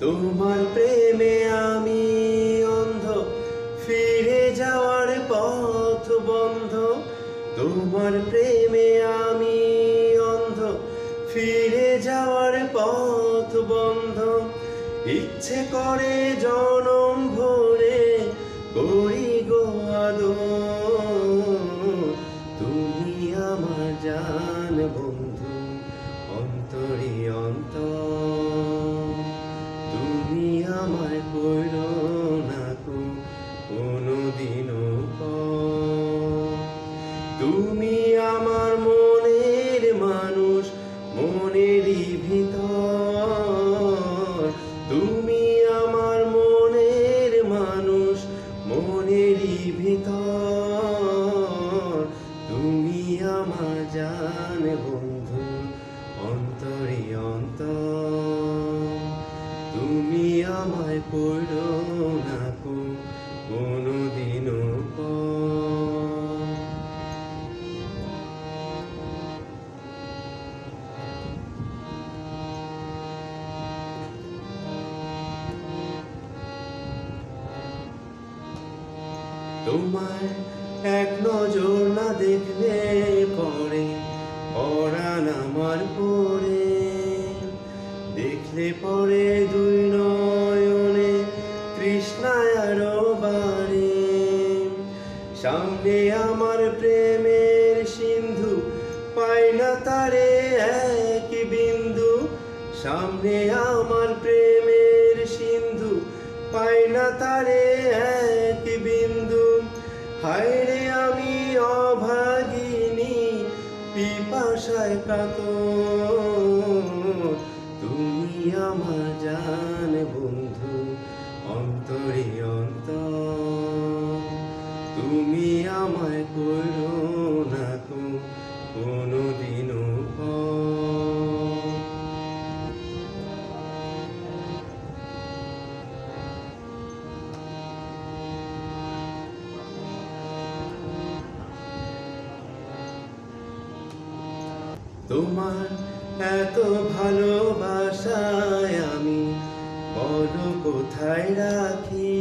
তোমার প্রেমে আমি অন্ধ, ফিরে যাওয়ার পথ বন্ধ তোমার প্রেমে আমি অন্ধ, ফিরে যাওয়ার পথ বন্ধ ইচ্ছে করে জনম ভরে করি গো আদর। আমায় করো না কো কোনোদিনও। তোমায় এক নজর না দেখলে পরে, পরাণ আমার পরে দেখলে পরে দুই সামনে আমার প্রেমের সিন্ধু পাই না তারে এক বিন্দু। সামনে আমার প্রেমের সিন্ধু পাই না তারে এক বিন্দু। হায়রে আমি অভাগিনী, পিপাসায় কাতর তুমি আমার জান বন্ধু। তুমি আমায় করো না কো কোনোদিনও। তোমার এত ভালোবাসায় আমি বলো কোথায় রাখি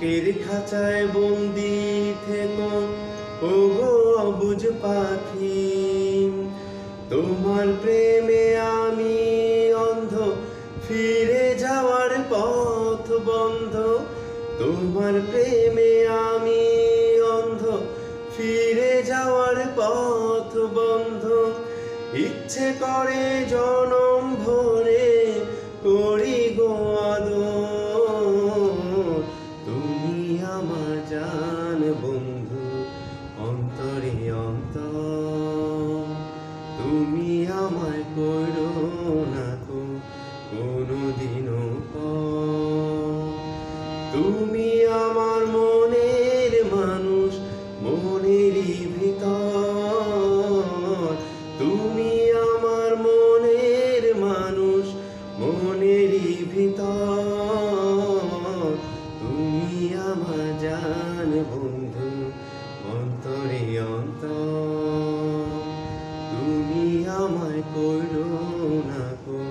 বুকের খাঁচায় বন্দি থেকো। ও গো অবুজ পাখি, তোমার প্রেমে আমি অন্ধ। ফিরে যাওয়ার পথ বন্ধ। তোমার প্রেমে আমি অন্ধ। ফিরে যাওয়ার পথ বন্ধ। ইচ্ছে করে জনম ভরে বন্ধু অন্তরে অন্ত তুমি আমায় করো না গো